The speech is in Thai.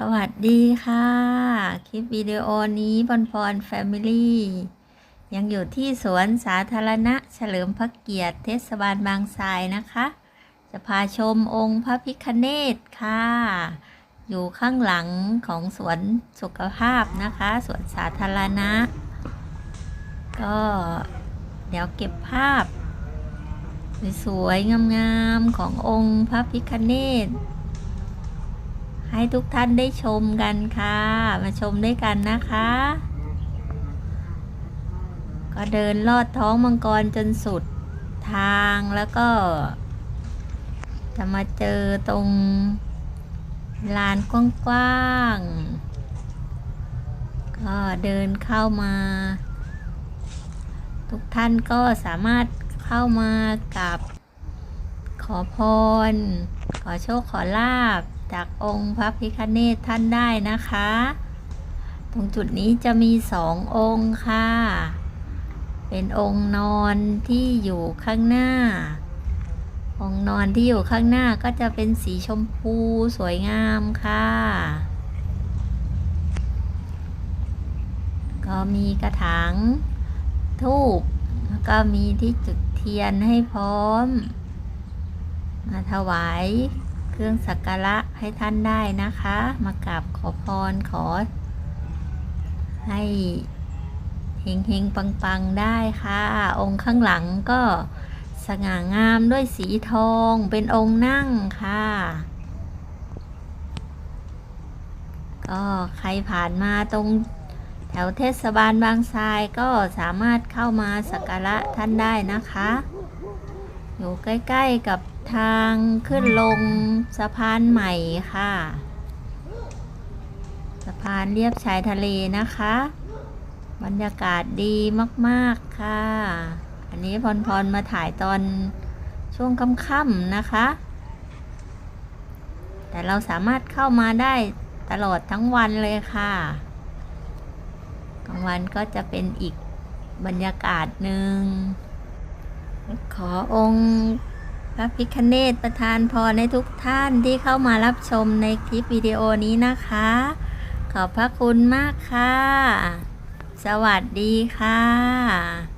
สวัสดีค่ะ คลิปวิดีโอนี้บอลพรแฟมิลี่ ยังอยู่ที่สวนสาธารณะเฉลิมพระเกียรติเทศบาลบางทรายนะคะ จะพาชมองค์พระพิคเนตค่ะ อยู่ข้างหลังของสวนสุขภาพนะคะ สวนสาธารณะ ก็เดี๋ยวเก็บภาพ สวยๆงามๆขององค์พระพิคเนต ให้ทุกท่านได้ชมกันค่ะ มาชมด้วยกันนะคะ ก็เดินลอดท้องมังกรจนสุดทางแล้วก็ จะมาเจอตรงลานกว้างๆก็เดินเข้ามา ทุกท่านก็สามารถเข้ามากับขอพร ขอโชคขอลาบ จากองค์พระพิคเนตท่านได้นะคะ ตรงจุดนี้จะมีสององค์ค่ะ เป็นองค์นอนที่อยู่ข้างหน้า องค์นอนที่อยู่ข้างหน้าก็จะเป็นสีชมพูสวยงามค่ะ ก็มีกระถางทูบแล้วก็มีที่จุดเทียนให้พร้อมมาถวาย เครื่องสักการะให้ท่านได้นะคะ มากราบขอพรขอ ให้เฮงเฮงปังปังๆได้ค่ะ องค์ข้างหลังก็สง่างามด้วยสีทองเป็นองค์นั่งค่ะ ก็ใครผ่านมาตรงแถวเทศบาลบางทรายก็สามารถเข้ามาสักการะท่านได้นะคะ อยู่ใกล้ ๆ กับทางขึ้นลงสะพานใหม่ค่ะ สะพานเรียบชายทะเลนะคะ บรรยากาศดีมากๆค่ะ อันนี้พรพรมาถ่ายตอนช่วงค่ำๆนะคะ แต่เราสามารถเข้ามาได้ตลอดทั้งวันเลยค่ะกลางวันก็จะเป็นอีกบรรยากาศหนึ่ง ขอองค์พระพิคเนตประทานพรในทุกท่านที่เข้ามารับชมในคลิปวิดีโอนี้นะคะ ขอบพระคุณมากค่ะ สวัสดีค่ะ